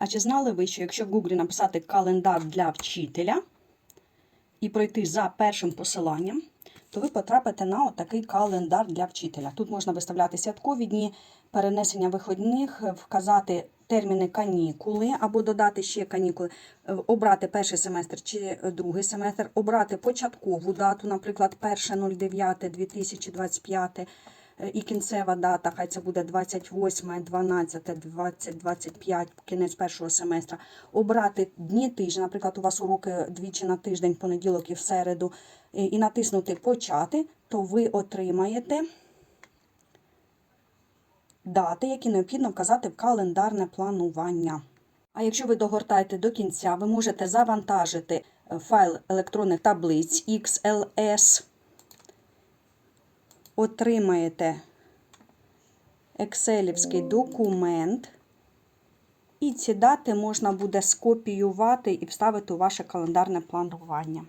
А чи знали ви, що якщо в Google написати календар для вчителя і пройти за першим посиланням, то ви потрапите на отакий календар для вчителя. Тут можна виставляти святкові дні, перенесення виходних, вказати терміни канікули або додати ще канікули, е, обрати перший семестр чи другий семестр, обрати початкову дату, наприклад, 1.09.2025 е, і кінцева дата, хай це буде 28, 12, 20, 25, кінець першого семестра. Обрати дні тижня, наприклад, у вас уроки двічі на тиждень, понеділок і в середу, і і натиснути Почати, то ви отримаєте дати, які необхідно вказати в календарне планування. А якщо ви догортаєте до кінця, ви можете завантажити е, файл електронних таблиць XLS, отримаєте екселівський документ, і ці дати можна буде скопіювати і вставити у ваше календарне планування.